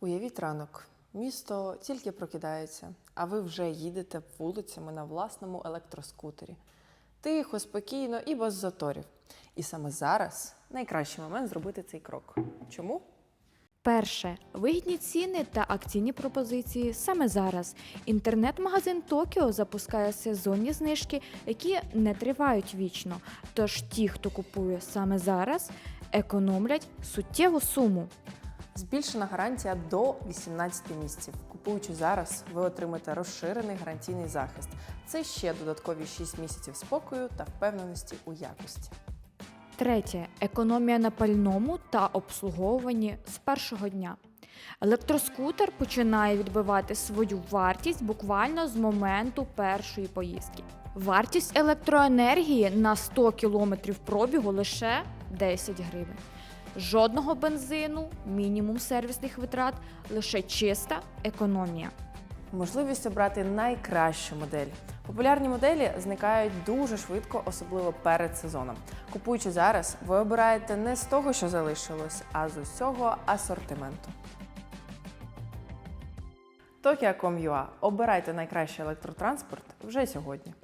Уявіть ранок. Місто тільки прокидається, а ви вже їдете вулицями на власному електроскутері. Тихо, спокійно і без заторів. І саме зараз найкращий момент зробити цей крок. Чому? Перше вигідні ціни та акційні пропозиції саме зараз. Інтернет-магазин Токіо запускає сезонні знижки, які не тривають вічно. Тож ті, хто купує саме зараз, економлять суттєву суму. Збільшена гарантія до 18 місяців. Купуючи зараз, ви отримаєте розширений гарантійний захист. Це ще додаткові 6 місяців спокою та впевненості у якості. Третє економія на пальному та обслуговуванні з першого дня. Електроскутер починає відбивати свою вартість буквально з моменту першої поїздки. Вартість електроенергії на 100 км пробігу лише 10 гривень. Жодного бензину, мінімум сервісних витрат, лише чиста економія. Можливість обрати найкращу модель. Популярні моделі зникають дуже швидко, особливо перед сезоном. Купуючи зараз, ви обираєте не з того, що залишилось, а з усього асортименту. Tokyo.com.ua. Обирайте найкращий електротранспорт вже сьогодні.